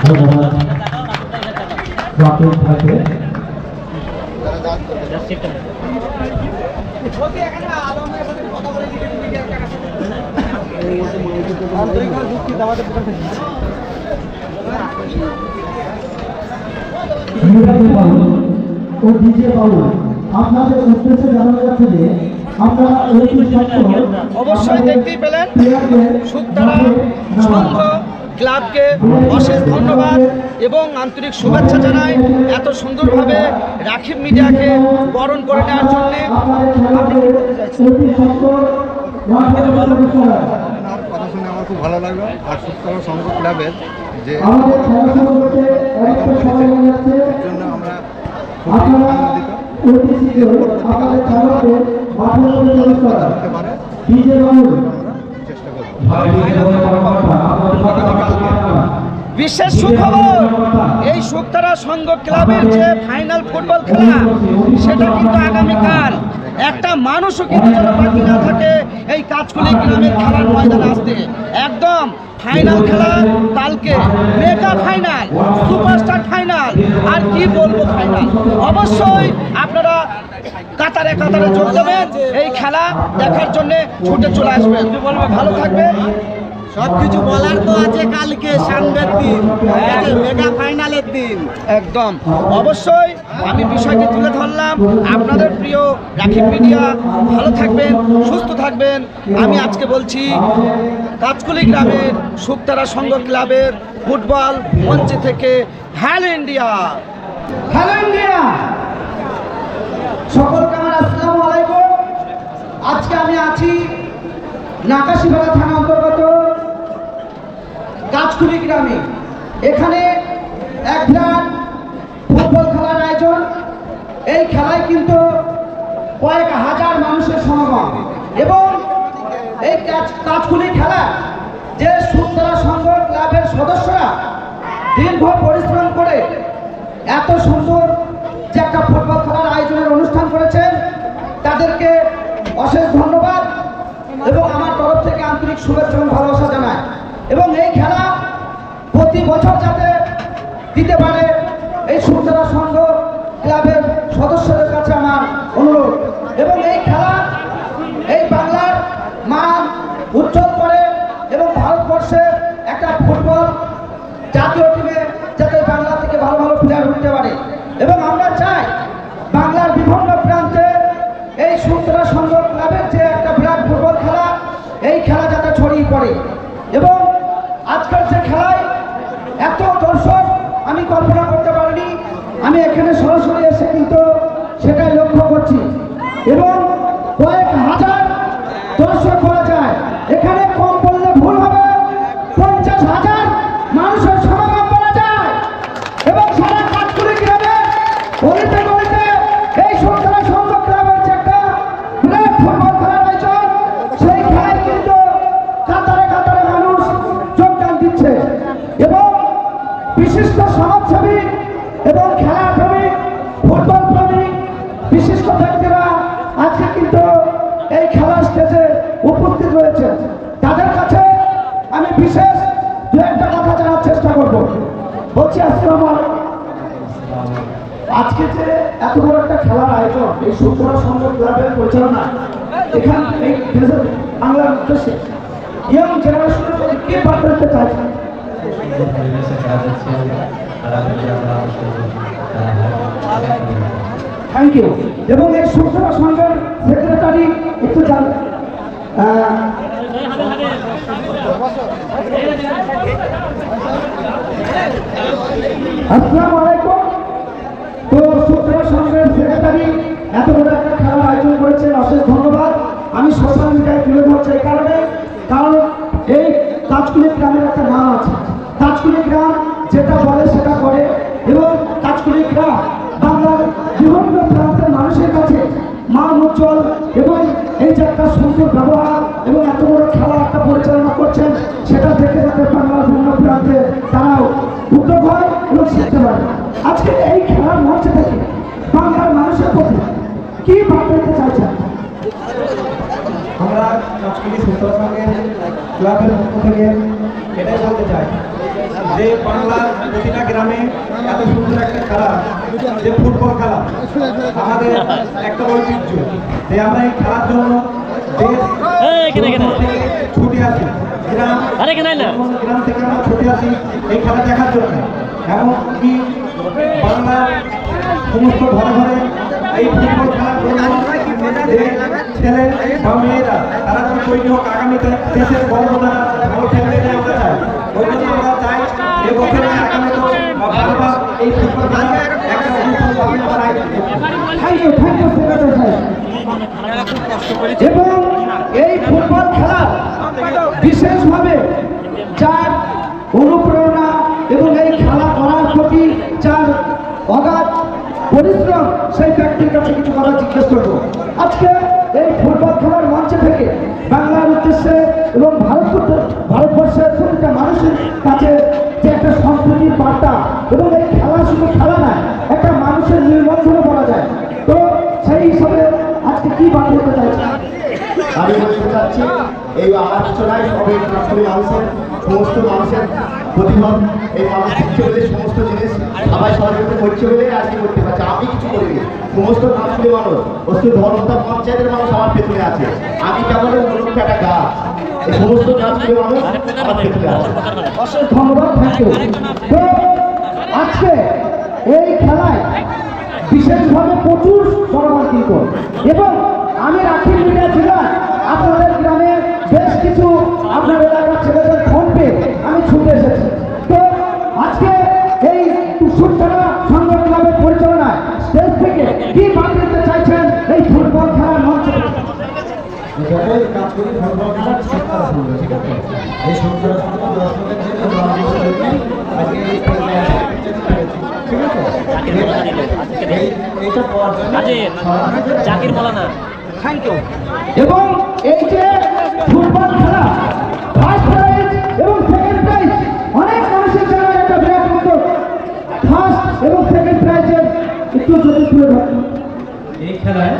ধন্যবাদ রতন থাকে মিরাজে বাবু ও ডিজে বাবু আপনাদের উদ্দেশ্যে জানানো যাচ্ছে যে আমরা অতি সত্ত্বর অবশ্যই দেখতেই পেলেন সুক্তারা সংঘ ক্লাবকে অশেষ ধন্যবাদ এবং আন্তরিক শুভেচ্ছা জানাই এত সুন্দরভাবে রাখিব মিডিয়াকে বরণ করে নেওয়ার জন্যে। কথা শুনে আমার খুব ভালো লাগল। আর সুস্থ সংঘ ক্লাবের যে জন্য আমরা খুবই আনন্দিত। বিশেষ সুখবর এই সুক্তারা সংঘ ক্লাবের যে ফাইনাল ফুটবল খেলা সেটা কিন্তু আগামীকাল। একটা মানুষও কিন্তু যেন বাকি না থাকে, এই কাজগুলি গ্রামের খেলার ময়দানে আসতে? একদম ফাইনাল খেলা, কালকে মেগা ফাইনাল সুপারস্টার ফাইনাল আর কি বলব ফাইনাল অবশ্যই আপনারা কাতারে কাতারে যোগ দেবেন, এই খেলা দেখার জন্যে ছুটে চলে আসবেন। ভালো থাকবেন। সব কিছু বলার তো আছে কালকে সামনের দিন। মেগা ফাইনালের দিন। একদম। অবশ্যই আমি বিষয়টি তুলে ধরলাম। আপনাদের প্রিয় রাখিব মিডিয়া ভালো থাকবেন সুস্থ থাকবেন। আমি আজকে বলছি কাজকুলি গ্রামের শুকতারা সংঘ ক্লাবের ফুটবল মঞ্চে থেকে হ্যালো ইন্ডিয়া। Hello India! সকলকে আমার আসসালামু আলাইকুম। আজকে আমি আছি নাকাশিপাড়া থানা অন্তর্গত গ্রামে। এখানে এক বিরাট ফুটবল খেলার আয়োজন। এই খেলায় কিন্তু কয়েক হাজার মানুষের সমাগম। এবং এই কাজ- কাজকুলি খেলা যে সুন্দরা সংঘ ক্লাবের সদস্যরা দীর্ঘ পরিশ্রম করে এত সুন্দর যে একটা ফুটবল খেলার আয়োজনের অনুষ্ঠান করেছেন, তাদেরকে অশেষ ধন্যবাদ এবং আমার তরফ থেকে আন্তরিক শুভেচ্ছা এবং ভালোবাসা জানাই। এবং এই খেলা বছর যাতে দিতে পারে এই সুন্দরা সংঘ। এবং কয়েক হাজার দর্শক করা যায়। এখানে কম বললে ভুল হবে। পঞ্চাশ হাজার মানুষের সমাগম করা যায়। এবং সারা কাজগুলি গ্রামে গলিতে গলিতে এই সন্তানা সংঘ ক্লাবের যে একটা বিরাট ফুটবল খেলার আয়োজন, সেই খেলায় কিন্তু কাতারে কাতারে মানুষ যোগদান দিচ্ছে। এবং বিশিষ্ট সমাজসেবী পরিচালনা। এখান বাংলার উদ্দেশ্যে ইয়ং জেনারেশনের প্রতি কে বার্তা দিতে চাইছেন থ্যাংক ইউ এবং এই সুন্দর সংঘের সেক্রেটারি একটু আহ, আসসালামু আলাইকুম। তো সূত্র সংঘের সেক্রেটারি এত বড় আয়োজন করেছেন, অশেষ ধন্যবাদ। আমি সোশ্যাল মিডিয়ায় তুলে ধরছি এই কারণে, কারণ এই তাজকুলের গ্রামের একটা নাম আছে। তাজকুলি গ্রাম যেটা বলে সেটা করে, এবং তাজকুলি গ্রাম বাংলার বিভিন্ন প্রান্তের মানুষের কাছে মান উজ্জ্বল এবং এই যে একটা সুন্দর ব্যবহার এবং এত বড় খেলা একটা পরিচালনা করছেন সেটা দেখে যাতে বাংলার বিভিন্ন প্রান্তে তারাও উদ্যোগ হয় এবং শিখতে পারে আজকে এই খেলার মঞ্চে থেকে বাংলার মানুষের প্রতি কি বার্তা দিতে চাইছেন আমরা কাজগুলি সুস্থ সঙ্গে ক্লাবের পক্ষ থেকে এটাই বলতে চাই যে বাংলার প্রতিটা গ্রামে এত সুন্দর একটা খেলা যে ফুটবল খেলা আমাদের একটা ঐতিহ্য যে আমরা এই খেলার জন্য ছুটি আসি। গ্রাম থেকে আমরা ছুটে আসি এই খেলা দেখার জন্য। এমনকি বাংলার সমস্ত ঘরে ঘরে এই ফুটবল খেলার ছেলে বা মেয়েরা তারা যেন তৈরি হোক আগামীতে দেশের বড় ভালো খেলতে আমরা চাই। ওই জন্য আমরা চাই আগামীতে এই ফুটবল খেলা একটা অনুষ্ঠান পাবে আমরা থ্যাংক ইউ থ্যাংক ইউ এবং এই ফুটবল খেলা বিশেষভাবে যার অনুপ্রেরণা এবং এই খেলা করার প্রতি যার অগাধ পরিশ্রম, সেই ব্যক্তির কাছে কিছু কথা জিজ্ঞেস করব। আজকে এই ফুটবল খেলার মঞ্চে থেকে বাংলার উদ্দেশ্যে এবং ভারত ভারতবর্ষের প্রতিটা মানুষের কাছে যে একটা সম্প্রীতির বার্তা এবং এই খেলা শুধু খেলা নয় একটা মানুষের নির্বন্ধনও বলা যায় তো সেই হিসাবে আজকে কি বার্তা দিতে চাইছেন আমি বলতে চাচ্ছি, এই পিছনায় সবাই আসলে মানুষের সমস্ত মানুষের প্রতিভা এই মানুষ শিখছে বলে সমস্ত জিনিস সবাই সহযোগিতা করছে বলে আজকে করতে পারছে। আমি কিছু করিনি। সমস্ত নামগুলি মানুষ। অস্ত ধর্মতা পঞ্চায়েতের মানুষ আমার পেছনে আছে। আমি কেবল মূলত একটা গাছ। সমস্ত গাছগুলি মানুষ আমার পেছনে আছে। অশেষ ধন্যবাদ আজকে এই খেলায় বিশেষভাবে প্রচুর জনগণ কিন্তু। এবং এই- এইটা পাওয়ার জন্য কাজের জাকির মৌলানা থ্যাংক ইউ এবং এই যে ফুটবল খেলা ফার্স্ট প্রাইজ এবং সেকেন্ড প্রাইজ অনেক মানুষের জন্য একটা বিরাট মতো ফার্স্ট এবং সেকেন্ড প্রাইজের একটু যদি তুলে ধরেন এই খেলায়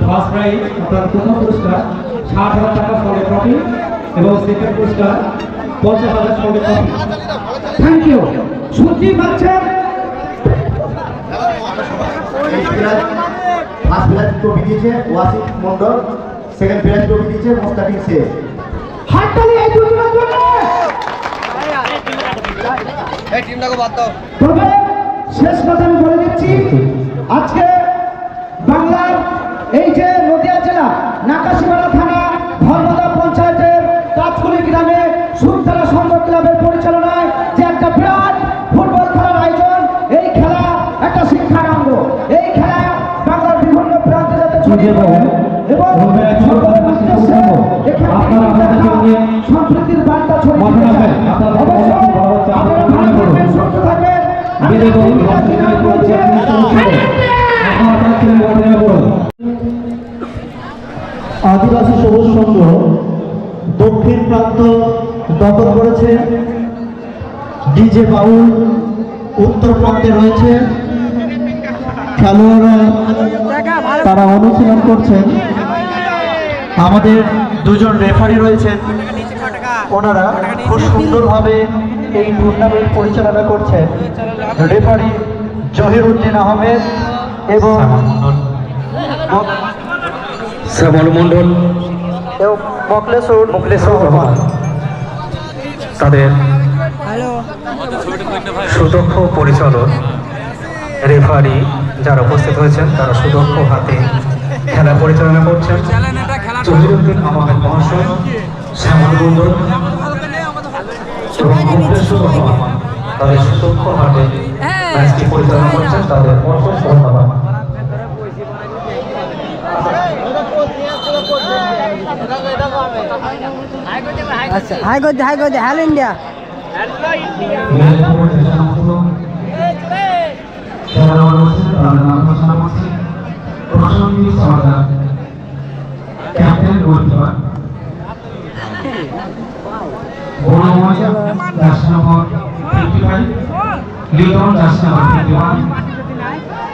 ফার্স্ট প্রাইজ অর্থাৎ প্রথম পুরস্কার ষাট হাজার টাকা ফলে ট্রফি এবং সেকেন্ড পুরস্কার পঞ্চাশ হাজার ফলে ট্রফি থ্যাংক ইউ শুনতেই পাচ্ছেন এই ফার্স্ট প্রাইজ ট্রফি দিয়েছে Wasif Mondal second prize trophy দিয়েছে মোস্তাকিম শেখ হাততালি এই দুজনের জন্য তবে শেষ কথা আমি বলে দিচ্ছি আজকে বাংলার এই যে নদিয়া জেলা নাকাশিপাড়া থানা ধর্মদা পঞ্চায়েতের কাজগুলি গ্রামে সুরতারা সংঘ ক্লাবের আপনাদের আপনারা মনে করুন। আপনারা বলছি, আদিবাসী সবুজ সংঘ দক্ষিণ প্রান্ত দখল করেছে। ডিজে বাউল উত্তর প্রান্তে রয়েছে। খেলোয়াড়রা তারা অনুশীলন করছেন। আমাদের দুজন রেফারি রয়েছেন। ওনারা খুব সুন্দরভাবে এই টুর্নামেন্ট পরিচালনা করছেন। রেফারি জহিরুদ্দিন আহমেদ এবং শ্যামল মণ্ডল এবং মকলেশ্বর মকলেশ্বর রহমান তাদের সুদক্ষ পরিচালক রেফারি যারা উপস্থিত হয়েছেন তারা সুদক্ষ হাতে খেলা পরিচালনা করছেন। জহিরুদ্দিন আহমেদ মহাশয় শ্যামল এবং রহমান তাদের সুদক্ষ হাতে ম্যাচটি পরিচালনা করছেন তাদের অসংখ্য ধন্যবাদ। হাই করতে হাই করতে হ্যালো ইন্ডিয়া। তাদের নাম ঘোষণা করছি প্রসঙ্গী Sardar captain goalkeeper Banamoy Das number fifty five Liton Das number fifty one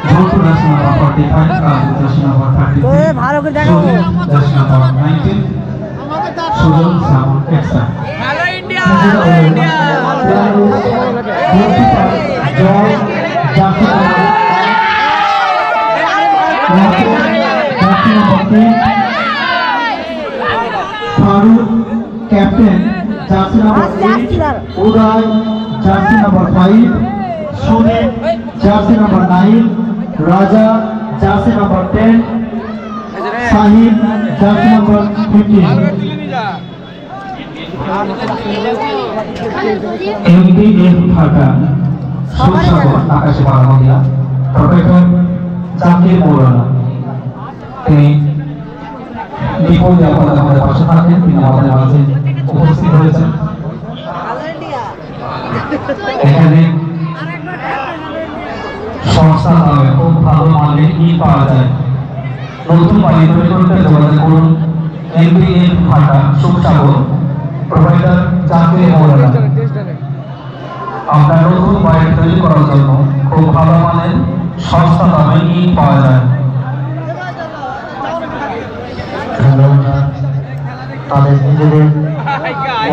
Jhantu Das number forty five Raju Das number thirty Sujit Das number nineteen Sujan সামন এক্সা Joy Jafar Faruk captain jersey number Uday jersey number five Sunil jersey number nine Raja jersey number ten Sahib jersey number fifteen MD F Dhaka Susagar Akashvani Zakir Maulana তিনি বিপুল ব্যাপারে আমাদের পাশে থাকেন, তিনি আমাদের মাঝে উপস্থিত হয়েছেন। এখানে সংস্থা নামে খুব ভালো মানের ই পাওয়া যায়। নতুন বাড়ি তৈরি করতে যোগাযোগ করুন। এমবিএ ঢাকা সুসাগর প্রোভাইডার জাকির মৌলানা আপনার নতুন বাড়ি তৈরি করার জন্য খুব ভালো মানের সস্তা দামে ইট পাওয়া যায়। তাদের নিজেদের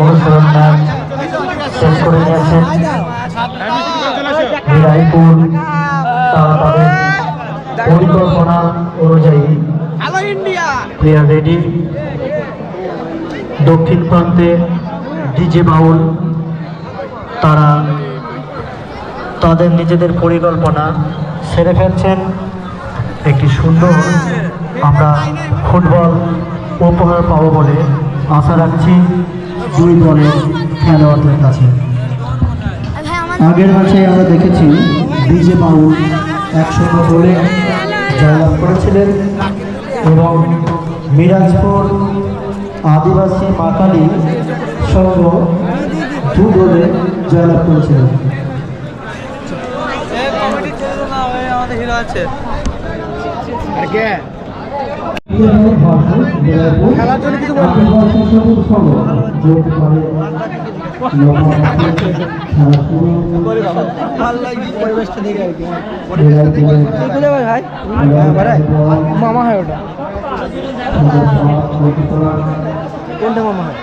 অনুসরণ শেষ করে নিয়েছেন রায়পুর তারা তাদের পরিকল্পনা অনুযায়ী প্লেয়ার রেডি। দক্ষিণ প্রান্তে ডিজে বাউল, তারা তাদের নিজেদের পরিকল্পনা সেরে ফেলছেন। একটি সুন্দর আমরা ফুটবল উপহার পাবো বলে আশা রাখছি দুই দলের খেলোয়াড়দের কাছে। আগের ম্যাচে আমরা দেখেছি ডিজে বাউল একশো গোলে জয়লাভ করেছিলেন এবং মিরাজপুর আদিবাসী মাতালি সংঘ দু গোলে জয়লাভ করেছিলেন আমাদের হিরো আছে। খেলার জন্য কিছু ভালো লাগছে পরিবেশটা দেখে আর কি। ভাই। মামা হয় ওটা। কোনটা মামা হয়?